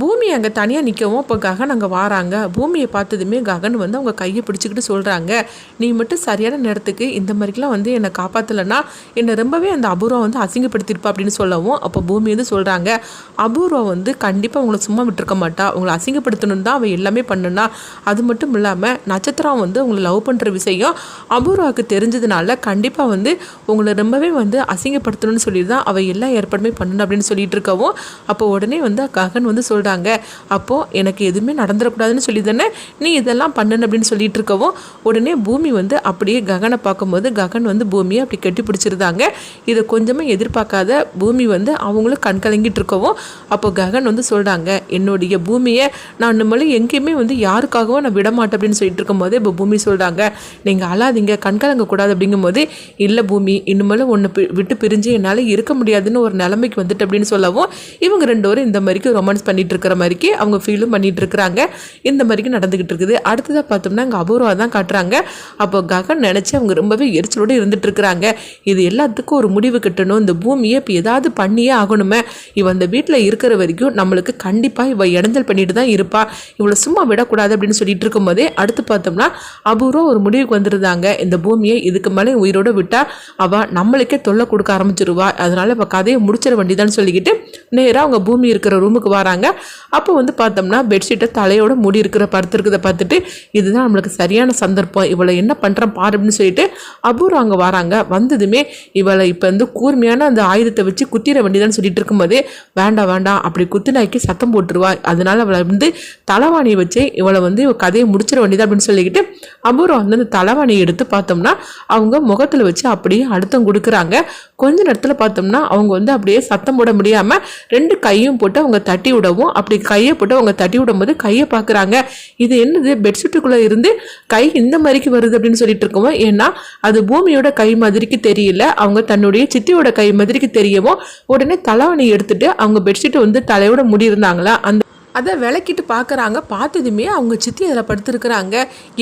பூமி அங்கே தனியாக நிற்கவும் இப்போ ககன் அங்கே வாராங்க. பூமியை பார்த்ததுமே ககன் வந்து அவங்க கையை பிடிச்சிக்கிட்டு சொல்கிறாங்க நீ மட்டும் சரியான நேரத்துக்கு இந்த மாதிரிக்கெலாம் வந்து என்னை காப்பாற்றலைன்னா என்னை ரொம்பவே அந்த அபூர்வம் வந்து அசிங்கப்படுத்தியிருப்பா அப்படின்னு சொல்லவும் அப்போ பூமி வந்து சொல்கிறாங்க அபூர்வம் வந்து கண்டிப்பாக உங்களை சும்மா விட்டுருக்க மாட்டா. உங்களை அசிங்கப்படுத்தணும் தான் அவள் எல்லாமே பண்ணுனா. அது மட்டும் இல்லாமல் நட்சத்திரம் வந்து உங்களை லவ் பண்ணுற விஷயம். அபூர்வாவுக்கு தெரிஞ்சதுனால கண்டிப்பாக வந்து உங்களை ரொம்பவே வந்து அசிங்கப்படுத்தணும்னு சொல்லி தான் அவள் எல்லா ஏற்பாடுமே பண்ணணும் அப்படின்னு சொல்லிட்டு இருக்கவும் அப்போ உடனே வந்து ககன் வந்து சொல்கிறாங்க அப்போது எனக்கு எதுவுமே நடந்துடக்கூடாதுன்னு சொல்லி தானே நீ இதெல்லாம் பண்ணணும் அப்படின்னு சொல்லிட்டு இருக்கவும் உடனே பூமி வந்து அப்படியே ககனை பார்க்கும்போது ககன் வந்து பூமியை அப்படி கட்டி பிடிச்சிருந்தாங்க. இதை கொஞ்சமாக எதிர்பார்க்காத பூமி வந்து அவங்களும் கண் கலங்கிட்டு இருக்கவும் அப்போ ககன் வந்து சொல்கிறாங்க என்னுடைய பூமியை நான் இனிமேல் எங்கேயுமே வந்து யாருக்காகவும் நான் விட மாட்டேன் அப்படின்னு சொல்லிட்டு இருக்கும்போது இப்போ பூமி சொல்கிறாங்க நீங்கள் அழாதீங்க கண் கலங்கக்கூடாது அப்படிங்கும்போது இல்லை பூமி இனிமேல் ஒன்று விட்டு பிரிஞ்சு என்னால் இருக்க முடியாதுன்னு ஒரு நிலைமைக்கு வந்துட்டு அப்படின்னு சொல்லவும் இவங்க ரெண்டு பேரும் இந்த மாதிரிக்கு ரொமான்ஸ் பண்ணிட்டு இருக்கிற மாதிரிக்கு அவங்க ஃபீலும் பண்ணிட்டு இருக்கிறாங்க இந்த மாதிரிக்கு நடந்துகிட்டு இருக்குது. அடுத்ததாக பார்த்தோம்னா அங்கே அபூர்வா தான் காட்டுறாங்க. அப்போ ககன் நினச்சி அவங்க ரொம்பவே எரிச்சலோடு இருந்துட்டு இருக்கிறாங்க இது எல்லாத்துக்கும் ஒரு முடிவு கட்டணும். இந்த பூமியை இப்போ ஏதாவது பண்ணியே ஆகணுமே. இவன் அந்த வீட்டில் இருக்கிற வரைக்கும் நம்மளுக்கு கண்டிப்பாக இவள் இடைஞ்சல் பண்ணிட்டு தான் இருப்பா. இவ்வளோ சும்மா விடக்கூடாது அப்படின்னு சொல்லிட்டு இருக்கும்போதே அடுத்து பார்த்தோம்னா அபூர்வா ஒரு முடிவுக்கு வந்துருந்தாங்க. இந்த பூமியை இதுக்கு மேலே உயிரோடு விட்டால் அவள் நம்மளுக்கே தொல்லை கொடுக்க ஆரம்பிச்சிருவா. அதனால இப்போ கதையை முடிச்சிட வேண்டியதான்னு சொல்லிக்கிட்டு நேராக அவங்க பூமி இருக்கிற ரூமுக்கு வராங்க. அப்போ வந்து பார்த்தோம்னா பெட்ஷீட்டை தலையோட மூடி இருக்கிற படுத்திருக்கிறத பார்த்துட்டு இதுதான் நம்மளுக்கு சரியான சந்தர்ப்பம் இவளை என்ன பண்ணுறேன் பாரு அப்படின்னு சொல்லிட்டு அபூர்வம் அங்கே வராங்க. வந்ததுமே இவளை இப்போ வந்து கூர்மையான அந்த ஆயுதத்தை வச்சு குத்திர வேண்டியதான்னு சொல்லிட்டு இருக்கும்போதே வேண்டாம் வேண்டாம் அப்படி குத்துனாக்கி சத்தம் போட்டுருவா. அதனால அவளை வந்து தலைவாணியை வச்சு இவளை வந்து கதையை முடிச்சிட வேண்டியது? அப்படின்னு சொல்லிக்கிட்டு அபூர்வம் வந்து அந்த தலைவாணியை எடுத்து பார்த்தோம்னா அவங்க முகத்தில் வச்சு அப்படியே அழுத்தம் கொடுக்குறாங்க. கொஞ்ச நேரத்தில் பார்த்தோம்னா அவங்க வந்து அப்படியே சத்தம் போட முடியாமல் ரெண்டு கையும் போட்டு அவங்க தட்டி விடவும் அப்படி கையை போட்டு அவங்க தட்டி விடும்போது கையை பார்க்குறாங்க இது என்னது? பெட்ஷீட்டுக்குள்ளே இருந்து கை இந்த மாதிரிக்கு வருது அப்படின்னு சொல்லிட்டு இருக்கோம் ஏன்னா அது பூமியோட கை மாதிரிக்கு தெரியல. அவங்க தன்னுடைய சித்தியோட கை மாதிரிக்கு தெரியவும் உடனே தலைவணி எடுத்துட்டு அவங்க பெட்ஷீட்டை வந்து தலையோட முடியிருந்தாங்களா? அந்த அதை விளக்கிட்டு பார்க்குறாங்க. பார்த்ததுமே அவங்க சித்தி அதில் படுத்துருக்குறாங்க.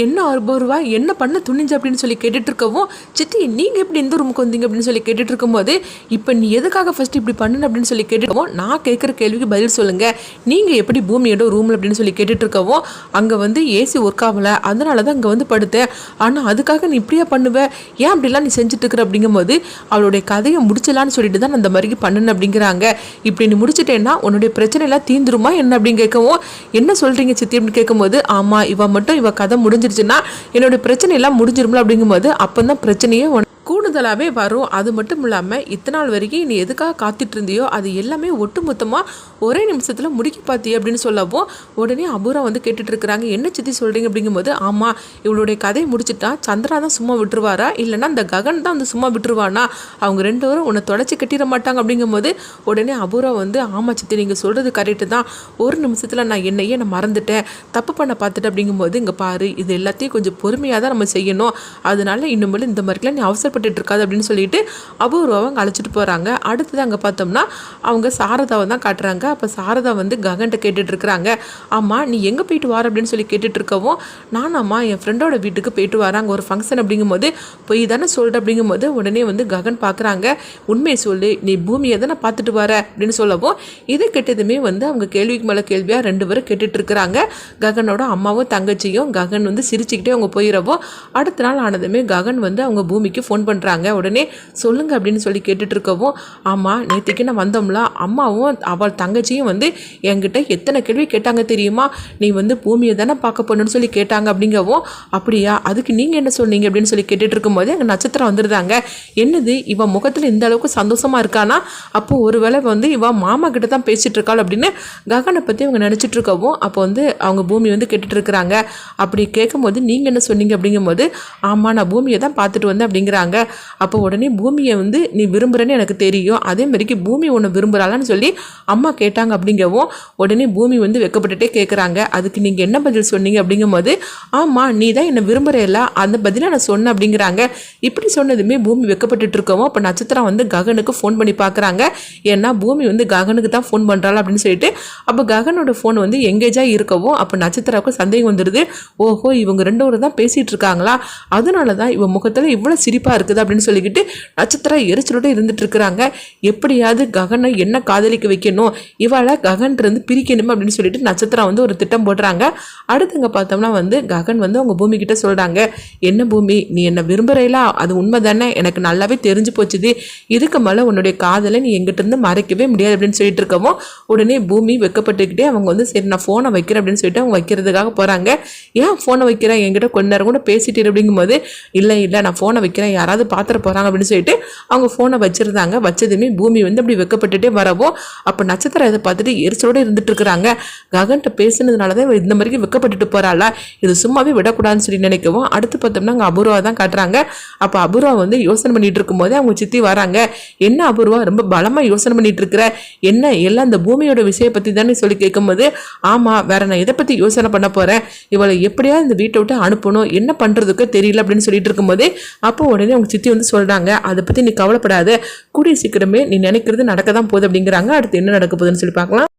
என்ன அறுபது ரூபா என்ன பண்ண துணிஞ்சு? அப்படின்னு சொல்லி கேட்டுட்டு இருக்கவும் சித்தி நீங்கள் எப்படி எந்த ரூமுக்கு வந்தீங்க? அப்படின்னு சொல்லி கேட்டுட்டு இருக்கும்போது இப்போ நீ எதுக்காக ஃபஸ்ட்டு இப்படி பண்ணு? அப்படின்னு சொல்லி கேட்டுருக்கவும் நான் கேட்குற கேள்விக்கு பதில் சொல்லுங்கள் நீங்கள் எப்படி பூமியோட ரூமில் அப்படின்னு சொல்லி கேட்டுட்டு இருக்கவும் அங்கே வந்து ஏசி ஒர்க் ஆகலை. அதனால தான் அங்கே வந்து படுத்தேன். ஆனால் அதுக்காக நீ இப்படியா பண்ணுவ? ஏன் அப்படிலாம் நீ செஞ்சுட்டு இருக்கிற அப்படிங்கும்போது அவளுடைய கதையை முடிச்சலான்னு சொல்லிட்டு தான் அந்த மாதிரி பண்ணுன அப்படிங்கிறாங்க. இப்படி நீ முடிச்சிட்டேன்னா உன்னுடைய பிரச்சனை எல்லாம் தீந்துருமா என்ன? அப்படிங்க கேட்கவும் என்ன சொல்கிறீங்க சித்தி? அப்படின்னு கேட்கும்போது ஆமாம் இவ மட்டும் இவ கதை முடிஞ்சிருச்சுன்னா என்னோட பிரச்சனை எல்லாம் முடிஞ்சிரும்ல அப்படிங்கும்போது அப்போ தான் பிரச்சனையே உனக்கு கூடுதலாகவே வரும். அது மட்டும் இல்லாமல் இத்தனை நாள் வரைக்கும் நீ எதுக்காக காத்துட்டு இருந்தியோ அது எல்லாமே ஒட்டுமொத்தமாக ஒரே நிமிஷத்தில் முடிக்க பார்த்தியே அப்படின்னு சொல்லவும் உடனே அபூரா வந்து கேட்டுட்டு இருக்கிறாங்க என்ன சித்தி சொல்கிறீங்க அப்படிங்கும்போது ஆமாம் இவளுடைய கதையை முடிச்சுட்டா சந்திரா தான் சும்மா விட்டுருவாரா? இல்லைன்னா அந்த ககன் தான் வந்து சும்மா விட்டுருவானா? அவங்க ரெண்டு பேரும் உன்னை தொடச்சி கட்டிட மாட்டாங்க. அப்படிங்கும்போது உடனே அபூரா வந்து ஆமாம் சித்தி நீங்கள் சொல்கிறது கரெக்டு தான். ஒரு நிமிஷத்தில் நான் என்னையே நான் மறந்துட்டேன். தப்பு பண்ண பார்த்துட்டு அப்படிங்கும்போது இங்கே பாரு இது எல்லாத்தையும் கொஞ்சம் பொறுமையாக தான் நம்ம செய்யணும். அதனால இன்னும் இந்த மாதிரிலாம் நீ அவசரப்பட்டு இருக்காது அப்படின்னு சொல்லிட்டு அபூர்வாவை அங்கே அழைச்சிட்டு போகிறாங்க அடுத்தது அங்கே பார்த்தோம்னா அவங்க சாரதாவை தான் காட்டுறாங்க. அப்போ சாரதா வந்து ககன்ட்ட கேட்டுட்டு இருக்கிறாங்க ஆமாம் நீ எங்கே போயிட்டு வர? அப்படின்னு சொல்லி கேட்டுட்டு இருக்கவும் நானாம்மா என் ஃப்ரெண்டோட வீட்டுக்கு போயிட்டு வராங்க ஒரு ஃபங்க்ஷன் அப்படிங்கும்போது போய் தானே சொல்கிற அப்படிங்கும்போது உடனே வந்து ககன் பார்க்குறாங்க உண்மையை சொல்லு. நீ பூமியை தானே பார்த்துட்டு வர? அப்படின்னு சொல்லவும் இதை கெட்டதுமே வந்து அவங்க கேள்விக்கு மேலே கேள்வியாக ரெண்டு பேரும் கேட்டுட்டு இருக்கிறாங்க ககனோட அம்மாவும் தங்கச்சியும் ககன் வந்து சிரிச்சுக்கிட்டே அவங்க போயிடவும் அடுத்த நாள் ஆனதுமே ககன் வந்து அவங்க பூமிக்கு ஃபோன் பண்ணுறாங்க உடனே சொல்லுங்க அப்படின்னு சொல்லி கேட்டுட்டு இருக்கவும் ஆமாம் நேற்றுக்கு நான் வந்தோம்ல அம்மாவும் அவள் தங்கச்சியும் வந்து என்கிட்ட எத்தனை கேள்வி கேட்டாங்க தெரியுமா? நீ வந்து பூமியை தானே பார்க்க போகணுன்னு சொல்லி கேட்டாங்க அப்படிங்கவும் அப்படியா அதுக்கு நீங்கள் என்ன சொன்னீங்க? அப்படின்னு சொல்லி கேட்டுட்டு இருக்கும்போது எங்கள் நட்சத்திரம் வந்துருந்தாங்க என்னது இவன் முகத்தில் இந்த அளவுக்கு சந்தோஷமா இருக்கானா? அப்போ ஒருவேளை வந்து இவன் மாமா கிட்ட தான் பேசிட்டு இருக்காள் அப்படின்னு ககனை பற்றி அவங்க நினச்சிட்டு இருக்கவும் அப்போ வந்து அவங்க பூமி வந்து கேட்டுட்டு இருக்கிறாங்க அப்படி கேட்கும்போது நீங்கள் என்ன சொன்னீங்க அப்படிங்கும்போது ஆமாம் நான் பூமியை தான் பார்த்துட்டு வந்தேன் அப்படிங்கிறாங்க. அப்போ உடனே பூமியை வந்து நீ விரும்புகிறேன்னு எனக்கு தெரியும். அதே மாதிரிக்கு பூமி உன்னை விரும்புகிறாளான்னு சொல்லி அம்மா கேட்டாங்க அப்படிங்கவும் உடனே பூமி வந்து வெக்கப்பட்டுட்டே கேட்குறாங்க அதுக்கு நீங்கள் என்ன பதில் சொன்னீங்க அப்படிங்கும்போது ஆமாம் நீ தான் என்னை விரும்புகிறேல்ல அந்த பதிலாக நான் சொன்னேன் அப்படிங்கிறாங்க. இப்படி சொன்னதுமே பூமி வெக்கப்பட்டுட்டு இருக்கவும் அப்போ நட்சத்திரம் வந்து ககனுக்கு ஃபோன் பண்ணி பார்க்குறாங்க ஏன்னா பூமி வந்து ககனுக்கு தான் ஃபோன் பண்ணுறாள் அப்படின்னு சொல்லிட்டு அப்போ ககனோட ஃபோன் வந்து எங்கேஜாக இருக்கவும் அப்போ நட்சத்திராவுக்கு சந்தேகம் வந்துடுது ஓஹோ இவங்க ரெண்டு பேரும் தான் பேசிகிட்டு இருக்காங்களா? அதனால தான் இவன் முகத்தில் இவ்வளோ சிரிப்பாக இருக்குது அப்படின்னு சொல்லிக்கிட்டு நட்சத்திரம் எரிச்சலோட இருந்துட்டு இருக்கிறாங்க எப்படியாவது ககனை என்ன காதலிக்க வைக்கணும்? இவளை ககன் இருந்து பிரிக்கணும் அப்படின்னு சொல்லிட்டு நட்சத்திரம் வந்து ஒரு திட்டம் போடுறாங்க. அடுத்துங்க பார்த்தோம்னா வந்து ககன் வந்து அவங்க பூமி கிட்ட சொல்கிறாங்க என்ன பூமி? நீ என்னை விரும்புகிறேலா அது உண்மை தானே எனக்கு நல்லாவே தெரிஞ்சு போச்சுது இதுக்கு மேலே உன்னுடைய காதலை நீ எங்கிட்ட இருந்து மறைக்கவே முடியாது அப்படின்னு சொல்லிட்டு இருக்கவும் உடனே பூமி வெக்கப்பட்டுக்கிட்டே அவங்க வந்து சரி நான் ஃபோனை வைக்கிறேன் அப்படின்னு சொல்லிட்டு அவங்க வைக்கிறதுக்காக போகிறாங்க ஏன் ஃபோனை வைக்கிறேன்? என்கிட்ட கொஞ்ச நேரம் கூட பேசிட்டு அப்படிங்கும்போது இல்லை இல்லை நான் ஃபோனை வைக்கிறேன். யாராவது பாத்திர போகிறாங்க அப்படின்னு சொல்லிட்டு அவங்க ஃபோனை வச்சுருந்தாங்க. வச்சதுமே பூமி வந்து அப்படி வெக்கப்பட்டுட்டே வரவோ அப்போ நட்சத்திரம் இதை பார்த்துட்டு எரிச்சலோடு இருந்துட்டு இருக்கிறாங்க. ககன்கிட்ட பேசுனதுனால தான் இந்த மாதிரி வெக்கப்பட்டுட்டு போகிறாளா இது சும்மாவே விடக்கூடாதுன்னு சொல்லி நினைக்கவும் அடுத்து பார்த்தோம்னா அங்கே அபூர்வா தான் காட்டுறாங்க. அப்போ அபூர்வா வந்து யோசனை பண்ணிட்டு இருக்கும்போதே அவங்க சித்தி வராங்க. என்ன அபூர்வா? ரொம்ப பலமாக யோசனை பண்ணிட்டு இருக்கிற? என்ன எல்லாம் இந்த பூமியோட விஷய பற்றி தானே சொல்லி கேட்கும்போது ஆமாம் வேற நான் இதை பற்றி யோசனை பண்ண போகிறேன் இவளை எப்படியாவது இந்த வீட்டை விட்டு அனுப்பணும். என்ன பண்ணுறதுக்கு தெரியல அப்படின்னு சொல்லிட்டு இருக்கும்போது அப்போ உடனே அவங்க சித்தி வந்து சொல்கிறாங்க அதை பற்றி நீ கவலைப்படாத. கூடிய சீக்கிரமே நீ நினைக்கிறது நடக்க தான் போகுது அப்படிங்கிறாங்க. அடுத்து என்ன நடக்க போகுதுன்னு சொல்லி பார்க்கலாம்.